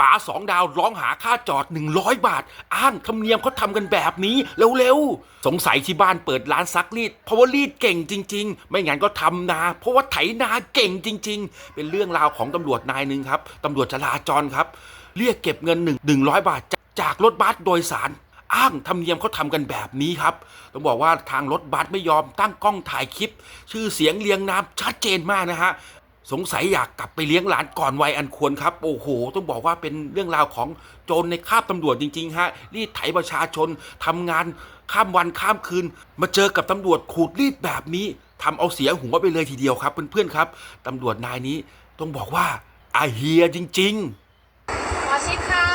ป๋าสองดาวร้องหาค่าจอด 100 บาท อ้างธรรมเนียมเขาทำกันแบบนี้เร็วๆ สงสัยที่บ้านเปิดร้านซักรีด เพราะว่ารีดเก่งจริง ๆ ไม่งั้นก็ทำนา เพราะว่าไถนาเก่งจริง ๆ เป็นเรื่องราวของตำรวจนายหนึ่งครับตำรวจจราจรครับ เรียกเก็บเงิน1 100 บาท จากรถบัสโดยสารอ้างธรรมเนียมเขาทำกันแบบนี้ครับ ต้องบอกว่าทางรถบัสไม่ยอมตั้งกล้องถ่ายคลิป ชื่อเสียงเรียงนามชัดเจนมากนะฮะ สงสัยอยากกลับไปเลี้ยงหลานก่อนวัยอันควรครับ โอ้โห ต้องบอกว่าเป็นเรื่องราวของโจรในคาบตำรวจจริง ๆ ฮะ รีดไถประชาชนทำงานข้ามวันข้ามคืน มาเจอกับตำรวจขูดรีดแบบนี้ทำเอาเสียหัวไปเลยทีเดียวครับ เพื่อนๆครับตำรวจนายนี้ต้องบอกว่าอาเฮียจริง ๆ หมอชิดค่ะ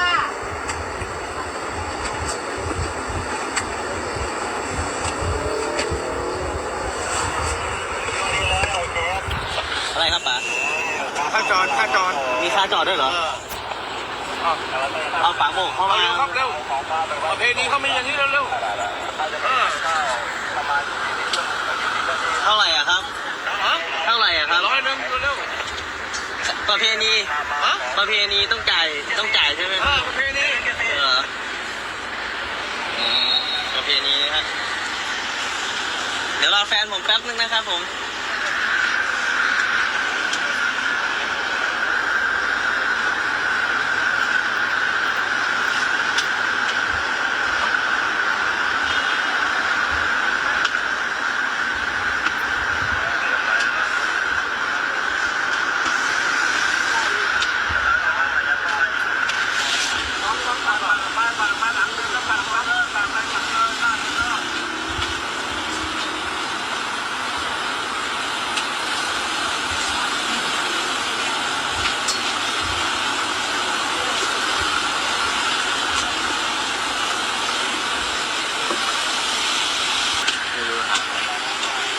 อะไรครับป๋า ค่าจอ ดค่าจอดมีค่าจอดด้วยเหรอเอาฝาโบกเข้ามาเร็วครับเร็วประเพณีเขามีอย่างนี้เร็วเร็วเออเท่าไหร่อะครับฮะเท่าไหร่อะครับร้อยหนึ่งเร็วประเพณีฮะประเพณีต้องจ่ายต้องจ่ายใช่ไหมเออประเพณีเอออืมประเพณีนะฮะเดี๋ยวรอแฟนผมแป๊บนึงนะครับผม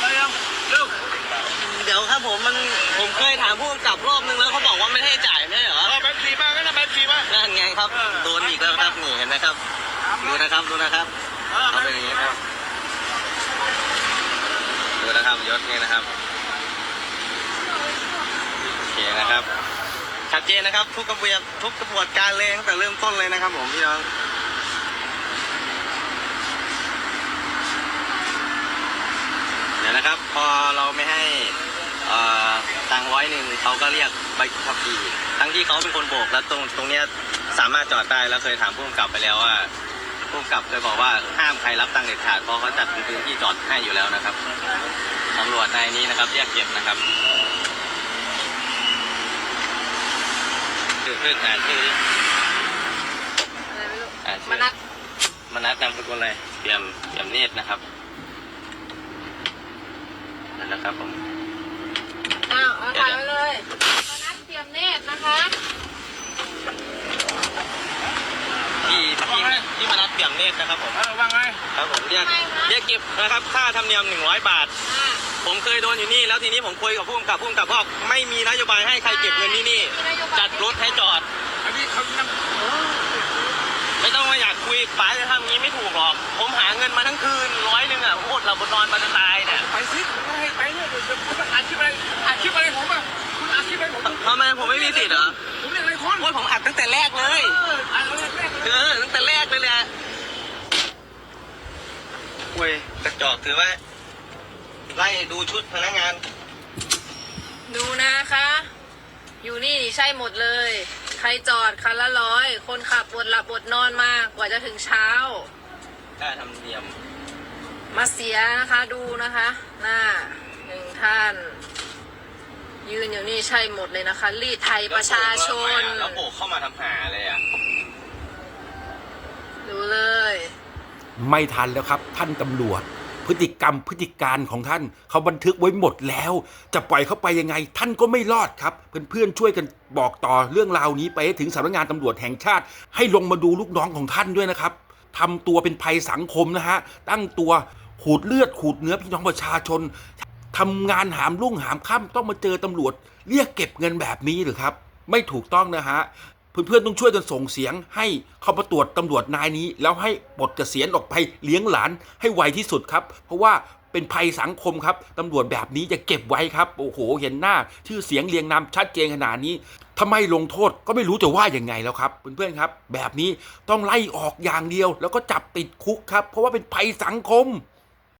ไปยังเร็ว เดี๋ยวครับผมมันผม เคยถามผู้กำกับรอบนึงแล้วเขาบอกว่าไม่ให้จ่ายไม่ใช่เหรอ เอาแบบสีมากันนะแบบสีมา นั่นไงครับโดนอีกแล้วครับนี่เห็นไหมครับ ดูนะครับ ดูนะครับเออเอาเป็นอย่างนี้ครับ ดูนะครับยศนี่นะครับ โอเคนะครับ ชัดเจนนะครับทุกกระบวนทุกกระบวนการเลยตั้งแต่เริ่มต้นเลยนะครับผมพี่น้อง เดี๋ยวนะครับ พอเราไม่ให้เอ่อตังค์ร้ อยหนึ่งเขาก็เรียกใบขับขี่ทั้งที่เขาเป็นคนโบกแล้วตรงตรงเนี้ยสามารถจอดได้แล้วเคยถามผู้กำกับไปแล้วว่าผู้กำกับเคยบอกว่าห้ามใครรับตังค์เด็ดขาดเพราะเขาจัดเป็นพื้นที่จอดให้อยู่แล้วนะครับตำรวจนายนี้นะครับเรียกเก็บนะครับชื่อเพื่อนอ่านชื่อดิอะไรไม่รู้อ่านชื่อมานัดมนัดนามสกุลอะไรเตรียมเตรียมเนตรนะครับนั่นนะครับผม อ้าวเอาถ่ายไว้เลยมานัดเตรียมเนตรนะคะพี่พี่พี่มนัดเตรียมเนตรนะครับผมเออว่าไงครับผมเรียกเรียกเก็บนะครับค่าธรรมเนียม 100 บาท อ่าผมเคยโดนอยู่นี่แล้วทีนี้ผมคุยกับผู้กำกับผู้กำกับบอกไม่มีนโยบายให้ใครเก็บเงินที่นี่จัดรถให้จอด อันนี้เขายัง ไม่ต้องมาอยากคุย ป้าจะทำอย่างนี้ไม่ถูกหรอก ผมหาเงินมาทั้งคืนร้อยหนึ่งอะผมอดหลับบนนอนมาจะตายเนี่ยไปสิไม่ให้ไปเนี่ยเดี๋ยวคุณอัดคลิปอะไรอัดคลิปอะไรผมอะคุณอัดคลิปอะไรผมทำไมผมไม่มีสิทธิ์เหรอผมเรียกอะไรคนโอ้ยผมอัดตั้งแต่แรกเลยเอออัดอะไรแรกเลยเออตั้งแต่แรกเลยแหละเว้ยกระจอกถือว่าไล่ดูชุดพนักงาน ดูนะคะ อยู่นี่ใช่หมดเลยใค รจอดคันละร้อย คนขับปวดหลับปวดนอนมากว่าจะถึงเช้า ค่าธรรมเนียมมาเสียนะคะดูนะคะ หน้าหนึ่งท่าน ยืนอยู่นี่ใช่หมดเลยนะคะ รีดไทยประชาชน แล้วโบกเข้ามาทำหาเลยอะ ดูเลย ไม่ทันแล้วครับ ท่านตำรวจ พฤติกรรมพฤติการของท่าน เขาบันทึกไว้หมดแล้ว จะปล่อยเขาไปยังไง ท่านก็ไม่รอดครับ เพื่อนๆช่วยกันบอกต่อเรื่องราวนี้ไปถึงสำนักงานตำรวจแห่งชาติ ให้ลงมาดูลูกน้องของท่านด้วยนะครับทำตัวเป็นภัยสังคมนะฮะตั้งตัวขูดเลือดขูดเนื้อพี่น้องประชาชนทำงานหามรุ่งหามค่ำต้องมาเจอตำรวจ เรียกเก็บเงินแบบนี้หรือครับ ไม่ถูกต้องนะฮะ เพื่อนๆต้องช่วยกันส่งเสียง ให้เข้ามาตรวจตำรวจนายนี้ แล้วให้ปลดเกษียณออกไปเลี้ยงหลานให้ไวที่สุดครับ เพราะว่าเป็นภัยสังคมครับตำรวจแบบนี้จะเก็บไว้ครับ โอ้โห เห็นหน้า ชื่อเสียงเรียงนามชัดเจนขนาดนี้ถ้าไม่ลงโทษก็ไม่รู้จะว่าอยังไงแล้วครับเพื่อนๆครับ แบบนี้ต้องไล่ออกอย่างเดียว แล้วก็จับติดคุกครับ เพราะว่าเป็นภัยสังคม